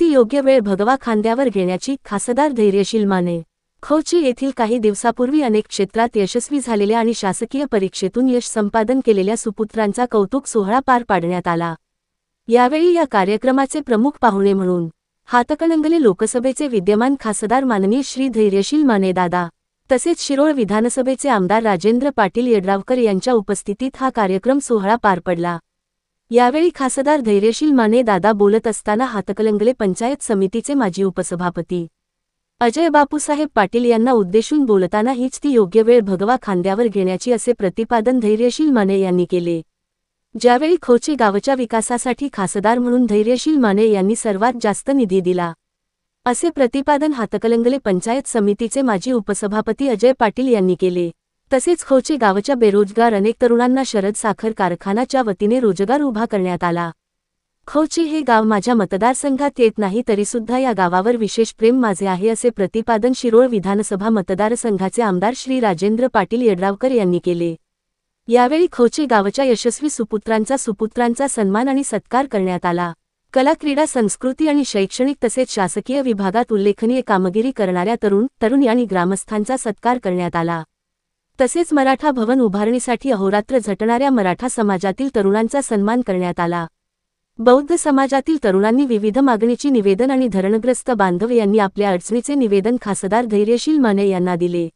योग्य वेळ भगवा खांद्यावर घेण्याची खासदार धैर्यशील माने. खोची येथील काही दिवसापूर्वी अनेक क्षेत्रात यशस्वी झालेल्या आणि शासकीय परीक्षेतून यश संपादन केलेल्या सुपुत्रांचा कौतुक सोहळा पार पाडण्यात आला. यावेळी या कार्यक्रमाचे प्रमुख पाहुणे म्हणून हातकणंगले लोकसभेचे विद्यमान खासदार माननीय श्री धैर्यशील मानेदादा तसेच शिरोळ विधानसभेचे आमदार राजेंद्र पाटील येड्रावकर यांच्या उपस्थितीत हा कार्यक्रम सोहळा पार पडला. यावेळी खासदार धैर्यशील माने दादा बोलत असताना हातकलंगले पंचायत समितीचे माजी उपसभापती. अजय बापूसाहेब पाटील यांना उद्देशून बोलताना हीच ती योग्य वेळ भगवा खांद्यावर घेण्याची असे प्रतिपादन धैर्यशील माने यांनी केले. ज्यावेळी खोचे गावच्या विकासासाठी खासदार म्हणून धैर्यशील माने यांनी सर्वात जास्त निधी दिला. असे प्रतिपादन हातकलंगले पंचायत समितीचे माजी उपसभापती अजय पाटील यांनी केले. तसेच खोचे गावच्या बेरोजगार अनेक तरुणांना शरद साखर कारखानाच्या वतीने रोजगार उभा करण्यात आला. खोची हे गाव माझ्या मतदारसंघात येत नाही तरीसुद्धा या गावावर विशेष प्रेम माझे आहे असे प्रतिपादन शिरोळ विधानसभा मतदारसंघाचे आमदार श्री राजेंद्र पाटील येड्रावकर यांनी केले. यावेळी खोचे गावच्या यशस्वी सुपुत्रांचा सुपुत्रांचा सन्मान आणि सत्कार करण्यात आला. कला क्रीडा संस्कृती आणि शैक्षणिक तसेच शासकीय विभागात उल्लेखनीय कामगिरी करणाऱ्या तरुण तरुणी आणि ग्रामस्थांचा सत्कार करण्यात आला. तसेच मराठा भवन उभारणीसाठी अहोरात्र झटणाऱ्या मराठा समाजातील तरुणांचा सन्मान करण्यात आला. बौद्ध समाजातील तरुणांनी विविध मागणीची निवेदन आणि धरणग्रस्त बांधव यांनी आपल्या अडचणीचे निवेदन खासदार धैर्यशील माने यांना दिले.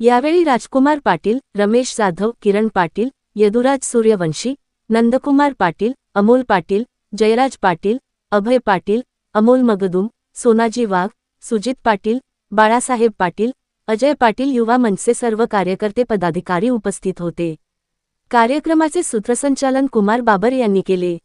यावेळी राजकुमार पाटील रमेश जाधव किरण पाटील यदुराज सूर्यवंशी नंदकुमार पाटील अमोल पाटील जयराज पाटील अभय पाटील अमोल मगदुम सोनाजी वाघ सुजित पाटील बाळासाहेब पाटील अजय पाटील युवा मंचचे सर्व कार्यकर्ते पदाधिकारी उपस्थित होते. कार्यक्रमाचे सूत्रसंचालन कुमार बाबर यांनी केले.